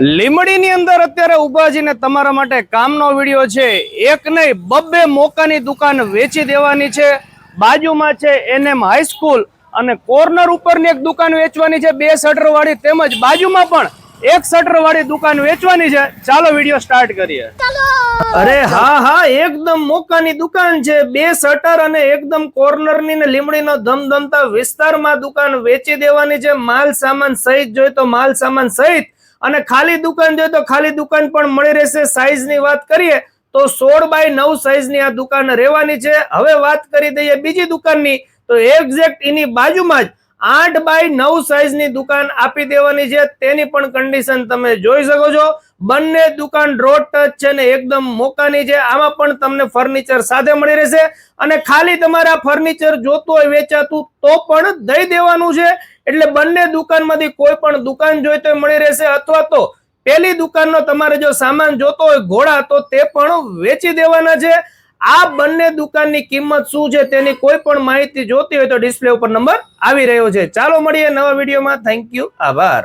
લીમડીની અંદર અત્યારે ઊભા ઉભાજીને તમારા માટે કામનો વીડિયો છે. એક નહીં, બબ્બે મોકાની દુકાન વેચી દેવાની છે. બાજુમાં છે એનએમ હાઈસ્કૂલ અને કોર્નર ઉપરની એક દુકાન વેચવાની છે, બે શટર વાળી તેમજ બાજુમાં પણ એક શટર વાળી દુકાન વેચવાની છે. ચાલો વીડિયો સ્ટાર્ટ કરીએ. અરે હા હા, એકદમ મોકાની દુકાન છે. બે શટર અને એકદમ કોર્નરની ને લીમડીનો ધમધમતા વિસ્તારમાં દુકાન વેચી દેવાની છે. માલ સામાન સહિત જોઈએ તો માલ સામાન સહિત અને ખાલી દુકાન જોઈએ તો ખાલી દુકાન પણ મળી રહેશે. સાઈઝની વાત કરીએ તો સોળ બાય નવ સાઈઝની આ દુકાન રહેવાની છે. હવે વાત કરી દઈએ બીજી દુકાનની તો એક્ઝેક્ટ એની બાજુમાં જ આઠ બાય નવ સાઈઝની દુકાન આપી દેવાની છે. તેની પણ કન્ડિશન તમે જોઈ શકો છો. બંને દુકાન રોડ ટચ છે ને એકદમ મોકાની છે. આમાં પણ તમને ફર્નિચર સાથે મળી રહેશે. અને ખાલી તમારા ફર્નિચર જોતું હોય વેચાતું તો પણ દઈ દેવાનું છે. એટલે બંને દુકાનમાંથી કોઈ પણ દુકાન જોઈતો તો મળી રહેશે અથવા તો પેલી દુકાનનો તમારે જો સામાન જોતો હોય, ઘોડા, તો તે પણ વેચી દેવાના છે. આ બંને દુકાનની કિંમત શું છે તેની કોઈ પણ માહિતી જોતી હોય તો ડિસ્પ્લે ઉપર નંબર આવી રહ્યો છે. ચાલો મળીએ નવા વિડીયોમાં. થેન્ક યુ આભાર.